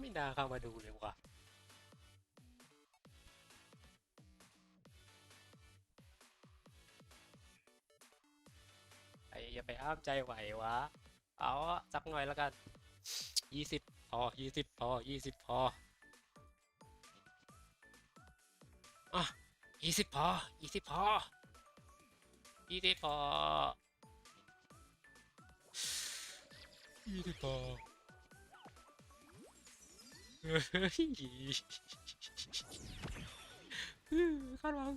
ไม่น่าเข้ามาดูเลยว่ะไอ้อย่าไปอ้ามใจไหววะ เอาสักหน่อยแล้วกันยี่สิบพอยี่สิบพอยี่สิบพออะยี่สิบพอยี่สิบพอยี่สิบพอยี่สิบพอ คาดหวัง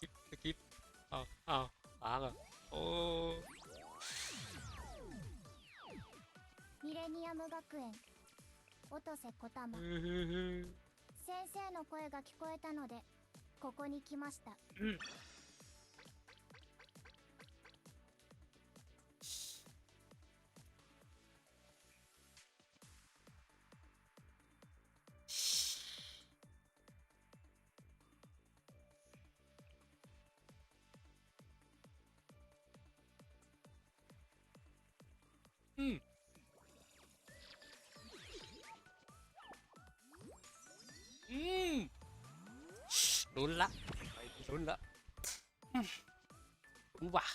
สกิปสกิปเอาเอาล้างอ่ะโอ้ ミレニアム学園音瀬小玉 เฮ้ย 先生の声が聞こえたのでここに来ました อื ลุ้นละไปลุ้นละอืมลุ้นว่ะ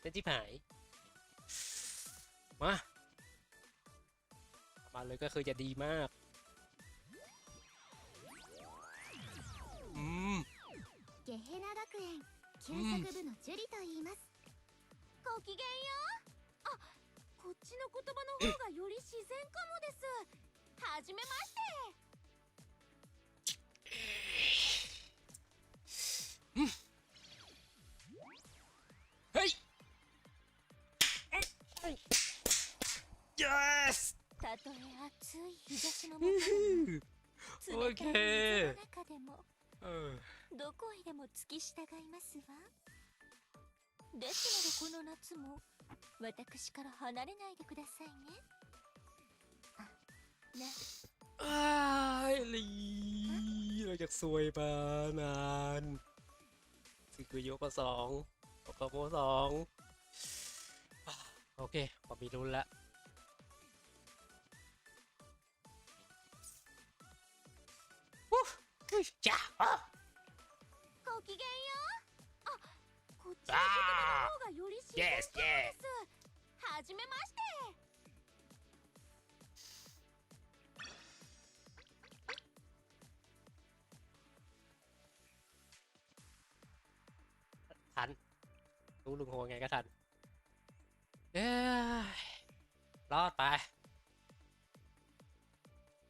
เต้นที่หาย มาเอามาเลยก็คือจะดีมาก อืม ゲヘナ学園給食部のジュリと言います、ごきげんようあこっちの言葉の方がより自然かもです はじめまして。うん。はい。よし。たとえ暑い日差しの中でも冷たい水の中でも、どこへでも突き従いますわ。ですのでこの夏も私から離れないでくださいね。 จากซวยมานานสิคือโยกสองปกโมสองอ่ะโอเคพอมีรุนละฮู้ฮู้จ้าอ่ะ ごきげんようあこっちの言あ葉の方がより自然 yes かも yes ですはじめまして รู้ลุงโฮไงก็ทันเอ้ยรอดไป